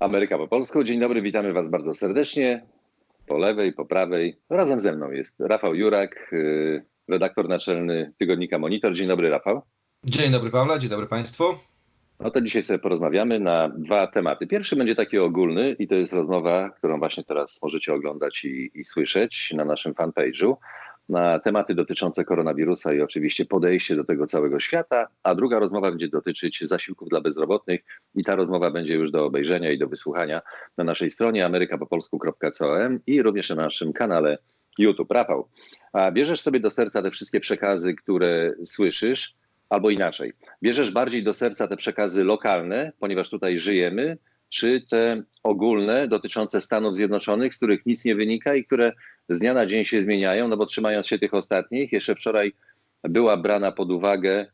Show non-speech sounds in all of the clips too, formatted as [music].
Ameryka po polsku. Dzień dobry, witamy Was bardzo serdecznie. Po lewej, po prawej. Razem ze mną jest Rafał Jurak, yy, redaktor naczelny tygodnika Monitor. Dzień dobry, Rafał. Dzień dobry, Pawle. Dzień dobry Państwu. No to dzisiaj sobie porozmawiamy na dwa tematy. Pierwszy będzie taki ogólny i to jest rozmowa, którą właśnie teraz możecie oglądać i, i słyszeć na naszym fanpage'u na tematy dotyczące koronawirusa i oczywiście podejście do tego całego świata, a druga rozmowa będzie dotyczyć zasiłków dla bezrobotnych i ta rozmowa będzie już do obejrzenia i do wysłuchania na naszej stronie amerykapopolsku.com i również na naszym kanale YouTube. Rafał, a bierzesz sobie do serca te wszystkie przekazy, które słyszysz, albo inaczej, bierzesz bardziej do serca te przekazy lokalne, ponieważ tutaj żyjemy, czy te ogólne dotyczące Stanów Zjednoczonych, z których nic nie wynika i które z dnia na dzień się zmieniają, no bo trzymając się tych ostatnich, jeszcze wczoraj była brana pod uwagę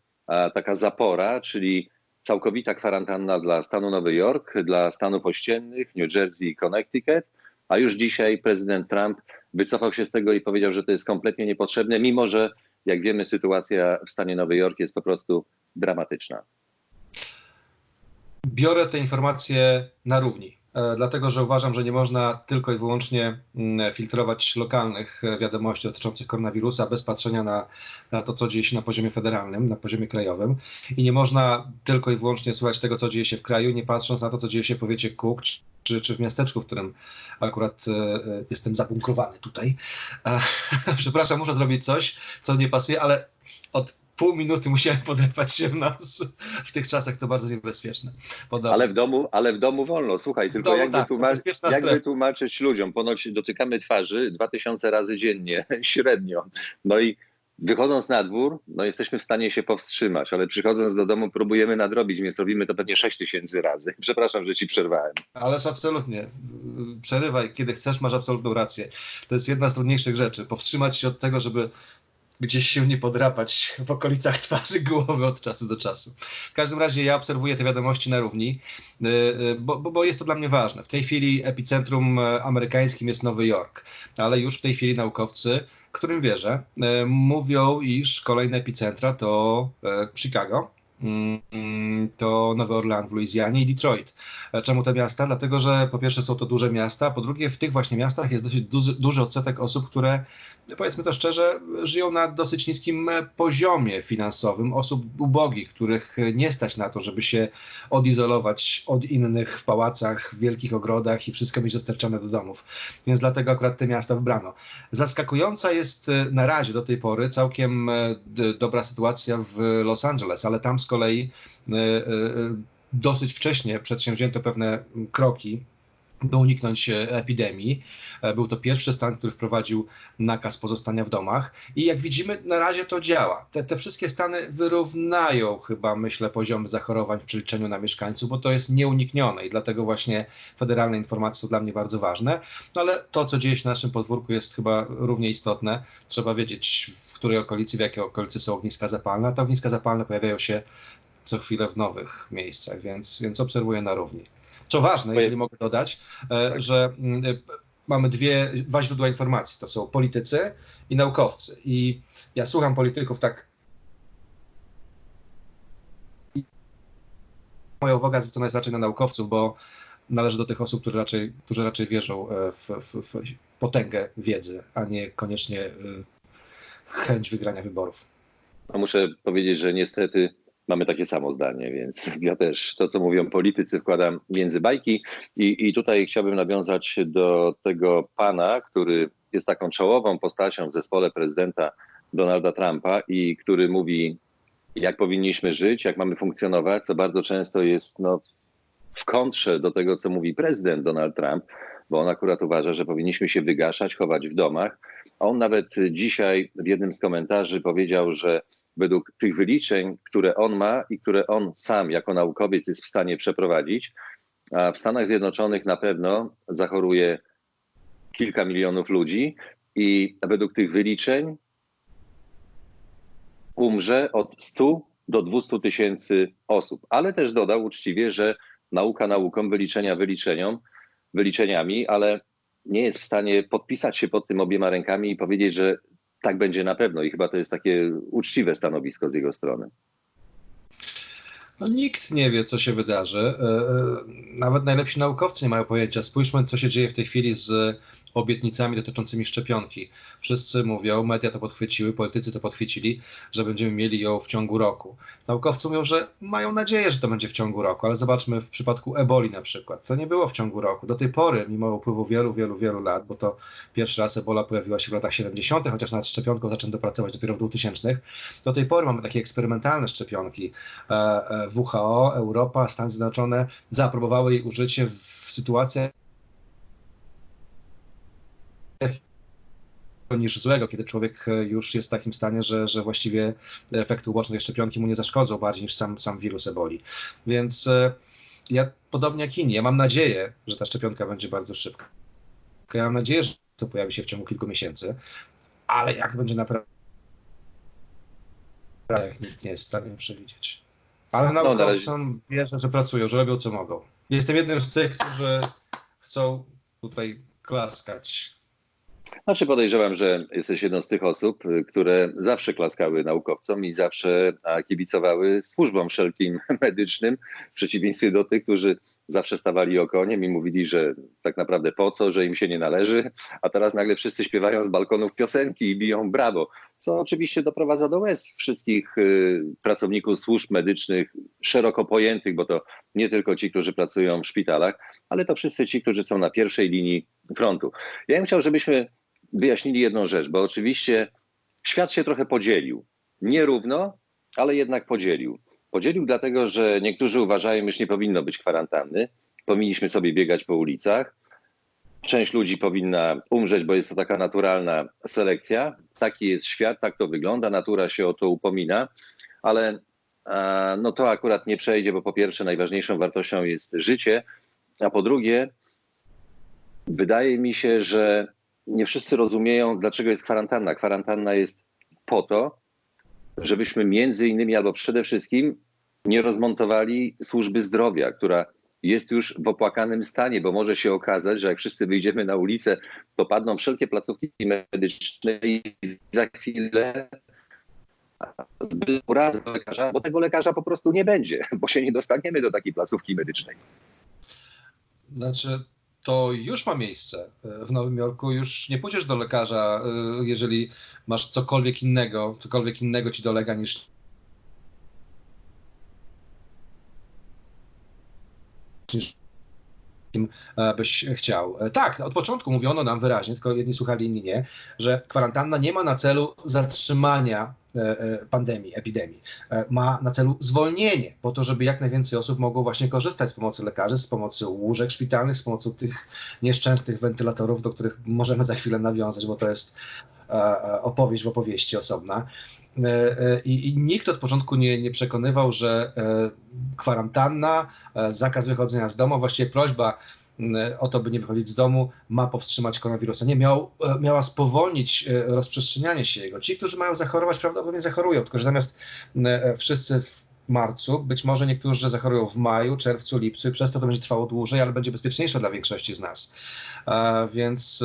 taka zapora, czyli całkowita kwarantanna dla stanu Nowy Jork, dla stanów ościennych, New Jersey i Connecticut, a już dzisiaj prezydent Trump wycofał się z tego i powiedział, że to jest kompletnie niepotrzebne, mimo że, jak wiemy, sytuacja w stanie Nowy Jork jest po prostu dramatyczna. Biorę te informacje na równi. E, dlatego że uważam, że nie można tylko i wyłącznie mm, filtrować lokalnych e, wiadomości dotyczących koronawirusa bez patrzenia na, na to, co dzieje się na poziomie federalnym, na poziomie krajowym. I nie można tylko i wyłącznie słuchać tego, co dzieje się w kraju, nie patrząc na to, co dzieje się w powiecie Cook czy, czy w miasteczku, w którym akurat e, jestem zabunkrowany tutaj. [laughs] Przepraszam, muszę zrobić coś, co nie pasuje, ale od pół minuty musiałem podrapać się w nos. W tych czasach to bardzo niebezpieczne. Podobno. Ale w domu, ale w domu wolno. Słuchaj, tylko domu, jak, tak, wytłumacz, jak wytłumaczyć ludziom? Ponoć dotykamy twarzy 2000 razy dziennie, [laughs] średnio. No i wychodząc na dwór, no jesteśmy w stanie się powstrzymać, ale przychodząc do domu próbujemy nadrobić, więc robimy to pewnie 6 tysięcy razy. [laughs] Przepraszam, że ci przerwałem. Ależ absolutnie. Przerywaj, kiedy chcesz, masz absolutną rację. To jest jedna z trudniejszych rzeczy. Powstrzymać się od tego, żeby gdzieś się nie podrapać w okolicach twarzy, głowy od czasu do czasu. W każdym razie ja obserwuję te wiadomości na równi, y, y, bo, bo, bo jest to dla mnie ważne. W tej chwili epicentrum e, amerykańskim jest Nowy Jork, ale już w tej chwili naukowcy, którym wierzę, e, mówią, iż kolejne epicentra to e, Chicago, to Nowy Orlean w Luizjanie i Detroit. E, czemu te miasta? Dlatego, że po pierwsze są to duże miasta, po drugie w tych właśnie miastach jest dosyć duży, duży odsetek osób, które powiedzmy to szczerze, żyją na dosyć niskim e, poziomie finansowym, osób ubogich, których nie stać na to, żeby się odizolować od innych w pałacach, w wielkich ogrodach i wszystko mieć dostarczane do domów. Więc dlatego akurat te miasta wybrano. Zaskakująca jest e, na razie do tej pory całkiem dobra sytuacja w Los Angeles, ale tam z kolei e, e, dosyć wcześnie przedsięwzięto pewne kroki, by uniknąć epidemii. E, był to pierwszy stan, który wprowadził nakaz pozostania w domach i jak widzimy, na razie to działa. Te, te wszystkie stany wyrównają chyba, myślę, poziomy zachorowań w przeliczeniu na mieszkańców, bo to jest nieuniknione i dlatego właśnie federalne informacje są dla mnie bardzo ważne. No ale to, co dzieje się na naszym podwórku jest chyba równie istotne. Trzeba wiedzieć, w której okolicy, w jakiej okolicy są ogniska zapalne, a te ogniska zapalne pojawiają się co chwilę w nowych miejscach, więc, więc obserwuję na równi. Co ważne, jeżeli mogę dodać, e, tak. że mm, e, mamy dwie, dwa źródła informacji. To są politycy i naukowcy. I ja słucham polityków tak. Moja uwaga zwrócona jest raczej na naukowców, bo należy do tych osób, które raczej, którzy raczej wierzą e, w, w, w potęgę wiedzy, a nie koniecznie chęć wygrania wyborów. A muszę powiedzieć, że niestety mamy takie samo zdanie, więc [laughs] ja też to, co mówią politycy, wkładam między bajki. I, I tutaj chciałbym nawiązać do tego pana, który jest taką czołową postacią w zespole prezydenta Donalda Trumpa i który mówi, jak powinniśmy żyć, jak mamy funkcjonować, co bardzo często jest no, w kontrze do tego, co mówi prezydent Donald Trump, bo on akurat uważa, że powinniśmy się wygaszać, chować w domach. On nawet dzisiaj w jednym z komentarzy powiedział, że według tych wyliczeń, które on ma i które on sam jako naukowiec jest w stanie przeprowadzić, a w Stanach Zjednoczonych na pewno zachoruje kilka milionów ludzi i według tych wyliczeń umrze od 100 do 200 tysięcy osób. Ale też dodał uczciwie, że nauka nauką, wyliczenia wyliczeniom, wyliczeniami, ale nie jest w stanie podpisać się pod tym obiema rękami i powiedzieć, że tak będzie na pewno i chyba to jest takie uczciwe stanowisko z jego strony. No, nikt nie wie, co się wydarzy. E, e, nawet najlepsi naukowcy nie mają pojęcia. Spójrzmy, co się dzieje w tej chwili z obietnicami dotyczącymi szczepionki. Wszyscy mówią, media to podchwyciły, politycy to podchwycili, że będziemy mieli ją w ciągu roku. Naukowcy mówią, że mają nadzieję, że to będzie w ciągu roku, ale zobaczmy w przypadku eboli na przykład. To nie było w ciągu roku. Do tej pory, mimo upływu wielu, wielu, wielu lat, bo to pierwszy raz ebola pojawiła się w latach 70., chociaż nad szczepionką zaczęto pracować dopiero w 2000, do tej pory mamy takie eksperymentalne szczepionki. E, e, WHO, Europa, Stany Zjednoczone zaaprobowały jej użycie w sytuacjach niż złego, kiedy człowiek e, już jest w takim stanie, że, że właściwie efekty uboczne szczepionki mu nie zaszkodzą bardziej niż sam, sam wirus eboli. Więc e, ja podobnie jak inni, ja mam nadzieję, że ta szczepionka będzie bardzo szybka. Ja mam nadzieję, że to pojawi się w ciągu kilku miesięcy, ale jak będzie naprawdę, nikt nie jest w stanie przewidzieć. Ale No, naukowcom wierzę, że pracują, że robią co mogą. Jestem jednym z tych, którzy chcą tutaj klaskać znaczy podejrzewam, że jesteś jedną z tych osób, y, które zawsze klaskały naukowcom i zawsze kibicowały służbom wszelkim [laughs] medycznym, w przeciwieństwie do tych, którzy zawsze stawali okoniem i mówili, że tak naprawdę po co, że im się nie należy, a teraz nagle wszyscy śpiewają z balkonów piosenki i biją brawo, co oczywiście doprowadza do łez wszystkich y, pracowników służb medycznych, szeroko pojętych, bo to nie tylko ci, którzy pracują w szpitalach, ale to wszyscy ci, którzy są na pierwszej linii frontu. Ja bym chciał, żebyśmy wyjaśnili jedną rzecz, bo oczywiście świat się trochę podzielił. Nierówno, ale jednak podzielił. Podzielił dlatego, że niektórzy uważają, że nie powinno być kwarantanny, powinniśmy sobie biegać po ulicach. Część ludzi powinna umrzeć, bo jest to taka naturalna selekcja. Taki jest świat, tak to wygląda, natura się o to upomina, ale no to akurat nie przejdzie, bo po pierwsze najważniejszą wartością jest życie, a po drugie wydaje mi się, że nie wszyscy rozumieją, dlaczego jest kwarantanna. Kwarantanna jest po to, żebyśmy między innymi albo przede wszystkim nie rozmontowali służby zdrowia, która jest już w opłakanym stanie, bo może się okazać, że jak wszyscy wyjdziemy na ulicę, to padną wszelkie placówki medyczne i za chwilę zbyt urazy do lekarza, bo tego lekarza po prostu nie będzie, bo się nie dostaniemy do takiej placówki medycznej. Znaczy, to już ma miejsce. W Nowym Jorku już nie pójdziesz do lekarza, y, jeżeli masz cokolwiek innego, cokolwiek innego ci dolega niż niż e, byś chciał. E, tak, od początku mówiono nam wyraźnie, tylko jedni słuchali, inni nie, że kwarantanna nie ma na celu zatrzymania e, pandemii, epidemii. Ma na celu zwolnienie, po to, żeby jak najwięcej osób mogło właśnie korzystać z pomocy lekarzy, z pomocy łóżek szpitalnych, z pomocy tych nieszczęsnych wentylatorów, do których możemy za chwilę nawiązać, bo to jest opowieść w opowieści osobna. I, I, nikt od początku nie, nie przekonywał, że kwarantanna, zakaz wychodzenia z domu, właściwie prośba o to, by nie wychodzić z domu, ma powstrzymać koronawirusa. Nie, miał, miała spowolnić rozprzestrzenianie się jego. Ci, którzy mają zachorować, prawdopodobnie zachorują, tylko że zamiast wszyscy w marcu, być może niektórzy zachorują w maju, czerwcu, lipcu i przez to to będzie trwało dłużej, ale będzie bezpieczniejsze dla większości z nas. Więc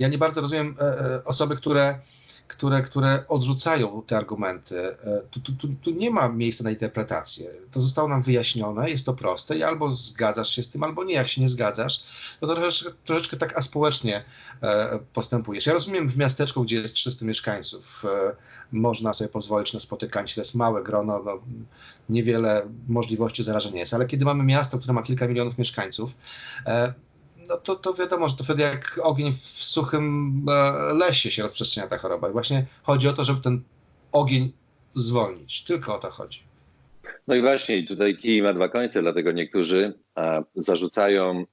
ja nie bardzo rozumiem osoby, które które, które odrzucają te argumenty. E, tu, tu, tu, tu, nie ma miejsca na interpretację. To zostało nam wyjaśnione, jest to proste i albo zgadzasz się z tym, albo nie. Jak się nie zgadzasz, to troszeczkę, troszeczkę tak aspołecznie e, postępujesz. Ja rozumiem w miasteczku, gdzie jest 300 mieszkańców, e, można sobie pozwolić na spotykanie się, to jest małe grono, no, niewiele możliwości zarażenia jest, ale kiedy mamy miasto, które ma kilka milionów mieszkańców, no to, to wiadomo, że to wtedy jak ogień w suchym e, lesie się rozprzestrzenia ta choroba. I właśnie chodzi o to, żeby ten ogień zwolnić. Tylko o to chodzi. No i właśnie, tutaj kij ma dwa końce, dlatego niektórzy a, zarzucają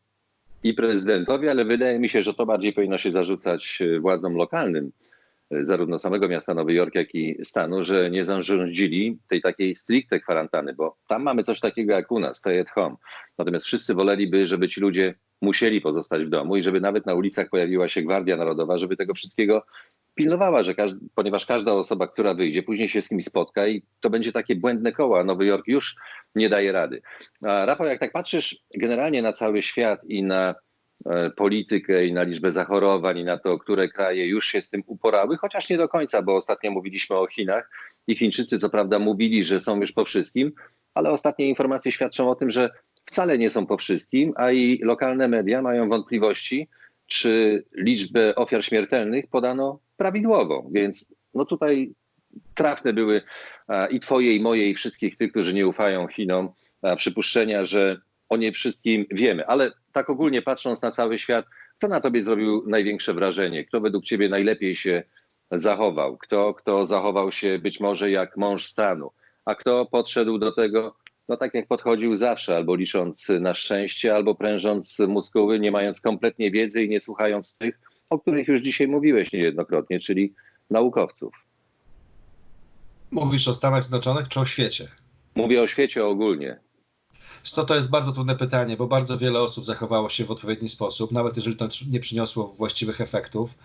i prezydentowi, ale wydaje mi się, że to bardziej powinno się zarzucać e, władzom lokalnym, e, zarówno samego miasta Nowy Jork, jak i stanu, że nie zarządzili tej takiej stricte kwarantanny, bo tam mamy coś takiego jak u nas, stay at home. Natomiast wszyscy woleliby, żeby ci ludzie musieli pozostać w domu i żeby nawet na ulicach pojawiła się Gwardia Narodowa, żeby tego wszystkiego pilnowała, że ponieważ każda osoba, która wyjdzie, później się z kimś spotka i to będzie takie błędne koło, a Nowy Jork już nie daje rady. A Rafał, jak tak patrzysz generalnie na cały świat i na e, politykę i na liczbę zachorowań i na to, które kraje już się z tym uporały, chociaż nie do końca, bo ostatnio mówiliśmy o Chinach i Chińczycy co prawda mówili, że są już po wszystkim, ale ostatnie informacje świadczą o tym, że wcale nie są po wszystkim, a i lokalne media mają wątpliwości, czy liczbę ofiar śmiertelnych podano prawidłową. Więc no tutaj trafne były i twoje, i moje, i wszystkich tych, którzy nie ufają Chinom, przypuszczenia, że o nie wszystkim wiemy. Ale tak ogólnie patrząc na cały świat, kto na tobie zrobił największe wrażenie? Kto według ciebie najlepiej się zachował? Kto, kto zachował się być może jak mąż stanu? A kto podszedł do tego, no tak jak podchodził zawsze, albo licząc na szczęście, albo prężąc muskuły, nie mając kompletnie wiedzy i nie słuchając tych, o których już dzisiaj mówiłeś niejednokrotnie, czyli naukowców. Mówisz o Stanach Zjednoczonych czy o świecie? Mówię o świecie ogólnie. Co to jest bardzo trudne pytanie, bo bardzo wiele osób zachowało się w odpowiedni sposób, nawet jeżeli to nie przyniosło właściwych efektów.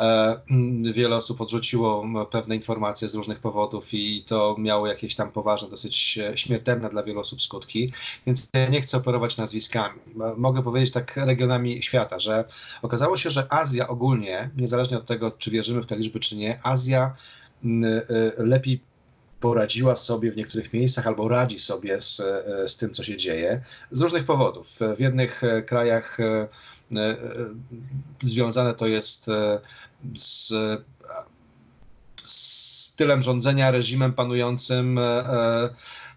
E, mm, wiele osób odrzuciło pewne informacje z różnych powodów i to miało jakieś tam poważne, dosyć e, śmiertelne dla wielu osób skutki, więc ja nie chcę operować nazwiskami. Mogę powiedzieć tak regionami świata, że okazało się, że Azja ogólnie, niezależnie od tego, czy wierzymy w te liczby, czy nie, Azja e, lepiej poradziła sobie w niektórych miejscach albo radzi sobie z, e, z tym, co się dzieje, z różnych powodów. W jednych e, krajach e, związane to jest z, z stylem rządzenia, reżimem panującym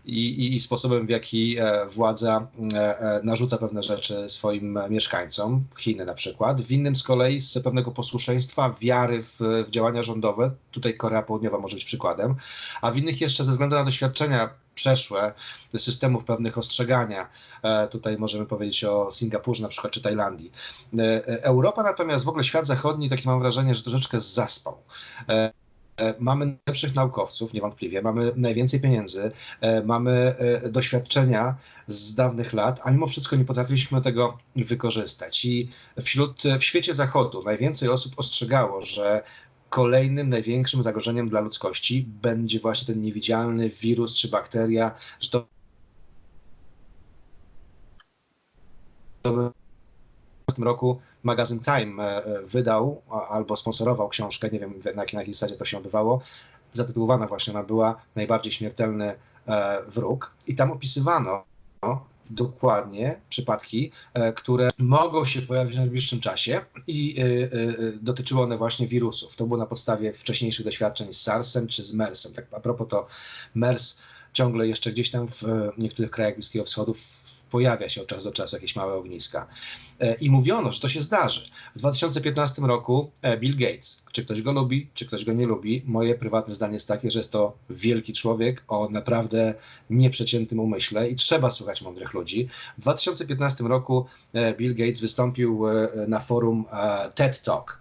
i, i, sposobem, w jaki e, władza e, e, narzuca pewne rzeczy swoim mieszkańcom, Chiny na przykład. W innym z kolei z pewnego posłuszeństwa, wiary w, w działania rządowe, tutaj Korea Południowa może być przykładem, a w innych jeszcze ze względu na doświadczenia przeszłe systemów pewnych ostrzegania. Tutaj możemy powiedzieć o Singapurze na przykład, czy Tajlandii. Europa natomiast, w ogóle świat zachodni, takie mam wrażenie, że troszeczkę zaspał. E, mamy najlepszych naukowców, niewątpliwie, mamy najwięcej pieniędzy, e, mamy e, doświadczenia z dawnych lat, a mimo wszystko nie potrafiliśmy tego wykorzystać. I wśród, w świecie zachodu najwięcej osób ostrzegało, że kolejnym największym zagrożeniem dla ludzkości będzie właśnie ten niewidzialny wirus czy bakteria, że to w tym roku magazyn Time e, e, wydał albo sponsorował książkę, nie wiem na jakiej zasadzie to się odbywało, zatytułowana właśnie ona była Najbardziej śmiertelny e, wróg i tam opisywano dokładnie przypadki, które mogą się pojawić w najbliższym czasie i dotyczyły one właśnie wirusów. To było na podstawie wcześniejszych doświadczeń z SARS-em czy z MERS-em. Tak a propos to MERS ciągle jeszcze gdzieś tam w niektórych krajach Bliskiego Wschodu pojawia się od czasu do czasu jakieś małe ogniska. E, I mówiono, że to się zdarzy. W 2015 roku e, Bill Gates, czy ktoś go lubi, czy ktoś go nie lubi, moje prywatne zdanie jest takie, że jest to wielki człowiek o naprawdę nieprzeciętym umyśle i trzeba słuchać mądrych ludzi. W 2015 roku e, Bill Gates wystąpił na forum TED Talk.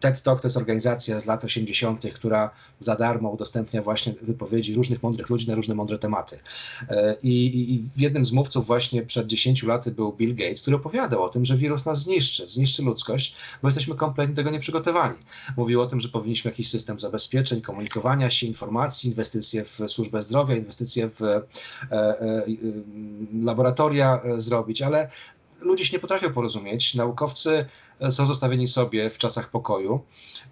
TED Talk to jest organizacja z lat 80., która za darmo udostępnia właśnie wypowiedzi różnych mądrych ludzi na różne mądre tematy. E, I, I, w jednym z mówców właśnie przed 10 laty był Bill Gates, który opowiadał o tym, że wirus nas zniszczy, zniszczy ludzkość, bo jesteśmy kompletnie tego nieprzygotowani. Mówił o tym, że powinniśmy jakiś system zabezpieczeń, komunikowania się, informacji, inwestycje w służbę zdrowia, inwestycje w e, e, laboratoria zrobić, ale ludzie się nie potrafią porozumieć. Naukowcy są zostawieni sobie w czasach pokoju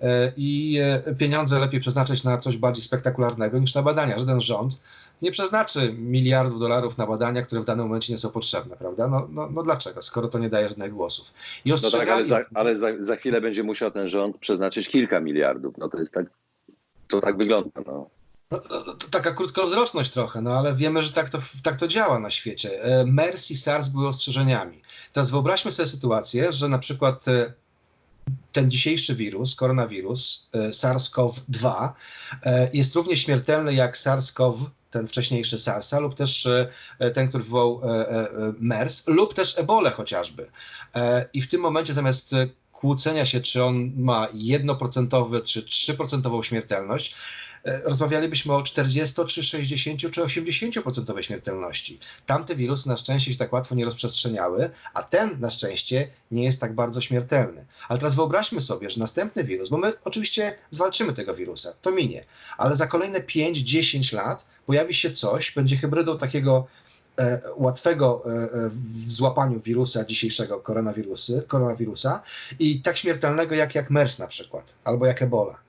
e, i e, pieniądze lepiej przeznaczyć na coś bardziej spektakularnego niż na badania. Żaden rząd nie przeznaczy miliardów dolarów na badania, które w danym momencie nie są potrzebne, prawda? No, no, no dlaczego, skoro to nie daje żadnych głosów? I No tak, ale, za, ale za, za, chwilę będzie musiał ten rząd przeznaczyć kilka miliardów. No to jest tak, to tak wygląda. No. No, no, no, to taka krótkowzroczność trochę, no ale wiemy, że tak to, tak to działa na świecie. E, MERS i SARS były ostrzeżeniami. Teraz wyobraźmy sobie sytuację, że na przykład e, ten dzisiejszy wirus, koronawirus, e, SARS-CoV-2, jest równie śmiertelny jak SARS-CoV, ten wcześniejszy SARS-a, lub też ten, który wywołał MERS, lub też Ebolę chociażby. I w tym momencie zamiast kłócenia się, czy on ma 1% czy 3% śmiertelność, rozmawialibyśmy o 40, czy 60, czy 80% śmiertelności. Tamte wirusy na szczęście się tak łatwo nie rozprzestrzeniały, a ten na szczęście nie jest tak bardzo śmiertelny. Ale teraz wyobraźmy sobie, że następny wirus, bo my oczywiście zwalczymy tego wirusa, to minie, ale za kolejne 5-10 lat pojawi się coś, będzie hybrydą takiego e, łatwego e, e w złapaniu wirusa dzisiejszego koronawirusa i tak śmiertelnego jak, jak MERS na przykład, albo jak Ebola.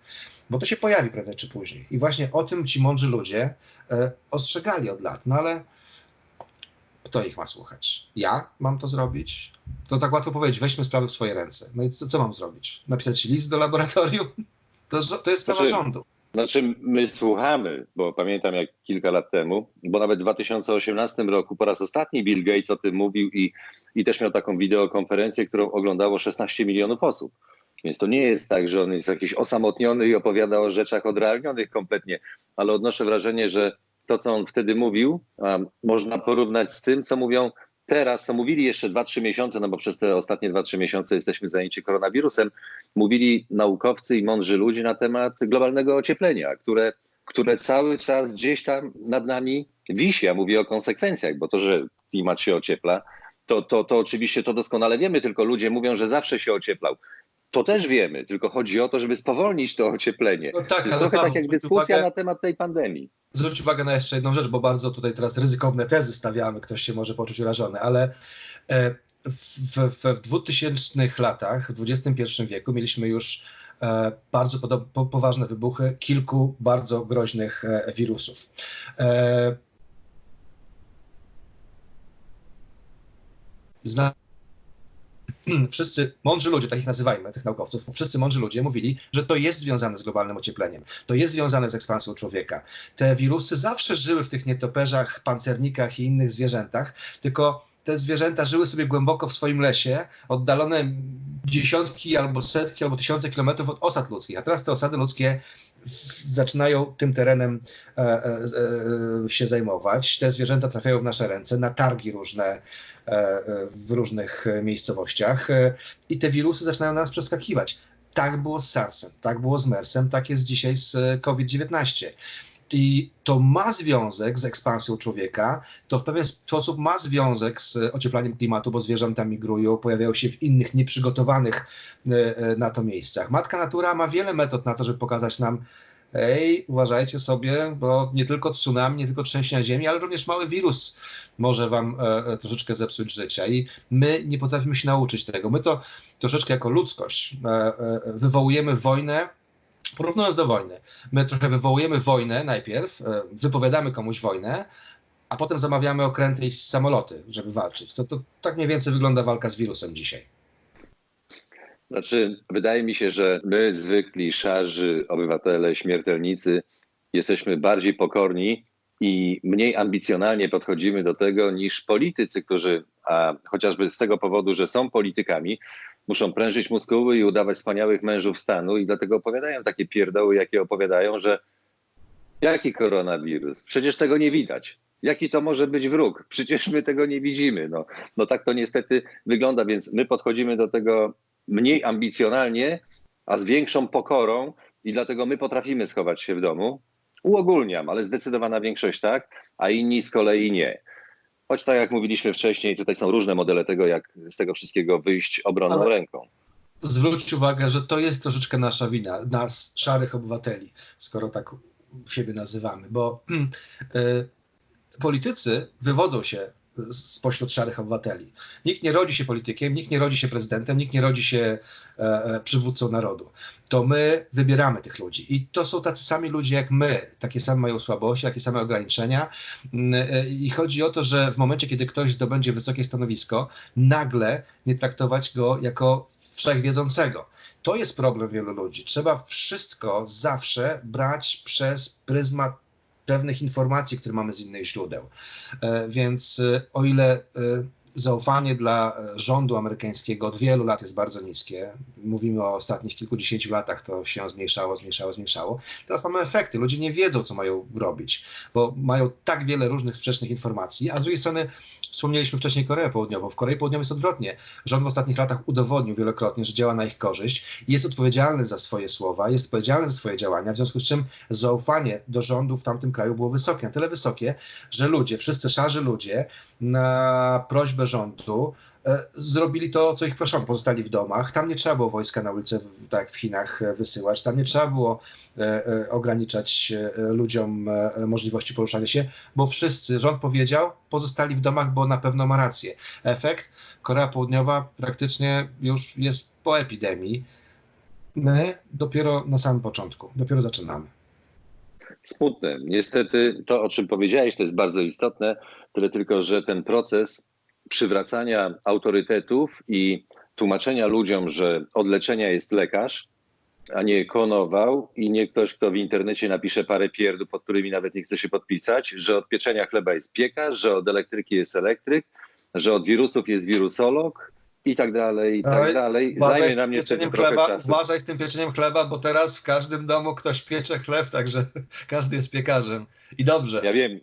Bo to się pojawi prędzej czy później. I właśnie o tym ci mądrzy ludzie e, ostrzegali od lat. No ale kto ich ma słuchać? Ja mam to zrobić? To tak łatwo powiedzieć, weźmy sprawy w swoje ręce. No i co, co mam zrobić? Napisać list do laboratorium? [laughs] To, to jest sprawa Znaczy- rządu. Znaczy, my słuchamy, bo pamiętam jak kilka lat temu, bo nawet w 2018 roku po raz ostatni Bill Gates o tym mówił i, i też miał taką wideokonferencję, którą oglądało 16 milionów osób. Więc to nie jest tak, że on jest jakiś osamotniony i opowiada o rzeczach odrealnionych kompletnie, ale odnoszę wrażenie, że to, co on wtedy mówił, można porównać z tym, co mówią teraz, co mówili jeszcze 2-3 miesiące, no bo przez te ostatnie 2-3 miesiące jesteśmy zajęci koronawirusem, mówili naukowcy i mądrzy ludzie na temat globalnego ocieplenia, które, które cały czas gdzieś tam nad nami wisi. Ja mówię o konsekwencjach, bo to, że klimat się ociepla, to, to, to oczywiście to doskonale wiemy, tylko ludzie mówią, że zawsze się ocieplał. To też wiemy, tylko chodzi o to, żeby spowolnić to ocieplenie. No tak, To jest trochę tak jak dyskusja uwagę- na temat tej pandemii. zwróć uwagę na jeszcze jedną rzecz, bo bardzo tutaj teraz ryzykowne tezy stawiamy, ktoś się może poczuć urażony, ale e, w, w, w 2000 latach, w XXI wieku mieliśmy już e, bardzo poważne wybuchy kilku bardzo groźnych e, wirusów. E, Zna [clears throat] wszyscy mądrzy ludzie, tak ich nazywajmy, tych naukowców, wszyscy mądrzy ludzie mówili, że to jest związane z globalnym ociepleniem, to jest związane z ekspansją człowieka. Te wirusy zawsze żyły w tych nietoperzach, pancernikach i innych zwierzętach, tylko te zwierzęta żyły sobie głęboko w swoim lesie, oddalone dziesiątki albo setki albo tysiące kilometrów od osad ludzkich, a teraz te osady ludzkie zaczynają tym terenem e, e, e, się zajmować. Te zwierzęta trafiają w nasze ręce, na targi różne e, e, w różnych miejscowościach e, i te wirusy zaczynają na nas przeskakiwać. Tak było z SARS-em, tak było z MERS-em, tak jest dzisiaj z e, COVID-19. I to ma związek z ekspansją człowieka, to w pewien sposób ma związek z ocieplaniem klimatu, bo zwierzęta migrują, pojawiają się w innych, nieprzygotowanych e, e, na to miejscach. Matka natura ma wiele metod na to, żeby pokazać nam, ej, uważajcie sobie, bo nie tylko tsunami, nie tylko trzęsienia ziemi, ale również mały wirus może wam e, e, troszeczkę zepsuć życia. I my nie potrafimy się nauczyć tego. My to troszeczkę jako ludzkość e, e, wywołujemy wojnę, porównując do wojny. My trochę wywołujemy wojnę najpierw, e, wypowiadamy komuś wojnę, a potem zamawiamy okręty i samoloty, żeby walczyć. To, to tak mniej więcej wygląda walka z wirusem dzisiaj. Znaczy, wydaje mi się, że my, zwykli, szarzy obywatele, śmiertelnicy, jesteśmy bardziej pokorni i mniej ambicjonalnie podchodzimy do tego niż politycy, którzy, a chociażby z tego powodu, że są politykami, muszą prężyć muskuły i udawać wspaniałych mężów stanu i dlatego opowiadają takie pierdoły, jakie opowiadają, że jaki koronawirus? Przecież tego nie widać. Jaki to może być wróg? [laughs] Przecież my tego nie widzimy. No, no tak to niestety wygląda, więc my podchodzimy do tego mniej ambicjonalnie, a z większą pokorą i dlatego my potrafimy schować się w domu. Uogólniam, ale zdecydowana większość tak, a inni z kolei nie. Choć tak jak mówiliśmy wcześniej, tutaj są różne modele tego, jak z tego wszystkiego wyjść obronną Ale- ręką. Zwróć uwagę, że to jest troszeczkę nasza wina, nas, szarych obywateli, skoro tak siebie nazywamy, bo [clears throat] y, politycy wywodzą się spośród szarych obywateli. Nikt nie rodzi się politykiem, nikt nie rodzi się prezydentem, nikt nie rodzi się e, e, przywódcą narodu. To my wybieramy tych ludzi. I to są tacy sami ludzie jak my. Takie same mają słabości, takie same ograniczenia. Mm, e, I chodzi o to, że w momencie, kiedy ktoś zdobędzie wysokie stanowisko, nagle nie traktować go jako wszechwiedzącego. To jest problem wielu ludzi. Trzeba wszystko zawsze brać przez pryzmat pewnych informacji, które mamy z innych źródeł. E, Więc e, o ile e, zaufanie dla e, rządu amerykańskiego od wielu lat jest bardzo niskie, mówimy o ostatnich kilkudziesięciu latach, to się zmniejszało, zmniejszało, zmniejszało. Teraz mamy efekty. Ludzie nie wiedzą, co mają robić, bo mają tak wiele różnych sprzecznych informacji, a z drugiej strony wspomnieliśmy wcześniej Koreę Południową. W Korei Południowej jest odwrotnie. Rząd w ostatnich latach udowodnił wielokrotnie, że działa na ich korzyść, jest odpowiedzialny za swoje słowa, jest odpowiedzialny za swoje działania, w związku z czym zaufanie do rządu w tamtym kraju było wysokie, na tyle wysokie, że ludzie, wszyscy szarzy ludzie na prośbę rządu e, zrobili to, co ich proszono, pozostali w domach. Tam nie trzeba było wojska na ulicę, tak jak w Chinach, e, wysyłać, tam nie trzeba było e, ograniczać ludziom możliwości poruszania się, bo wszyscy, rząd powiedział, pozostali w domach, bo na pewno ma rację. Efekt, Korea Południowa praktycznie już jest po epidemii. My dopiero na samym początku, dopiero zaczynamy. Smutne. Niestety to, o czym powiedziałeś, to jest bardzo istotne, tyle tylko, że ten proces przywracania autorytetów i tłumaczenia ludziom, że od leczenia jest lekarz, a nie konował i nie ktoś, kto w internecie napisze parę pierdu, pod którymi nawet nie chce się podpisać, że od pieczenia chleba jest piekarz, że od elektryki jest elektryk, że od wirusów jest wirusolog i tak dalej, i tak Oj, dalej. Zajmie nam niestety pieczeniem trochę chleba, czasu. uważaj z tym pieczeniem chleba, bo teraz w każdym domu ktoś piecze chleb, także [laughs] każdy jest piekarzem. I dobrze. Ja wiem.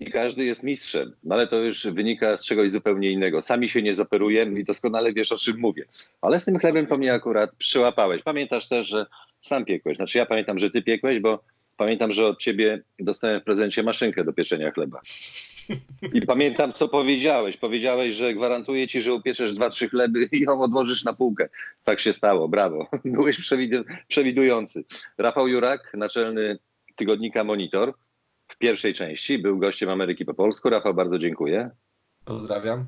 I każdy jest mistrzem, no ale to już wynika z czegoś zupełnie innego. Sami się nie zoperujemy i doskonale wiesz, o czym mówię. Ale z tym chlebem to mnie akurat przyłapałeś. Pamiętasz też, że sam piekłeś. Znaczy ja pamiętam, że ty piekłeś, bo pamiętam, że od ciebie dostałem w prezencie maszynkę do pieczenia chleba. I pamiętam, co powiedziałeś. Powiedziałeś, że gwarantuję ci, że upieczesz dwa, trzy chleby i ją odłożysz na półkę. Tak się stało, brawo. [laughs] Byłeś przewidu- przewidujący. Rafał Jurak, naczelny tygodnika Monitor, w pierwszej części był gościem Ameryki po polsku. Rafał, bardzo dziękuję. Pozdrawiam.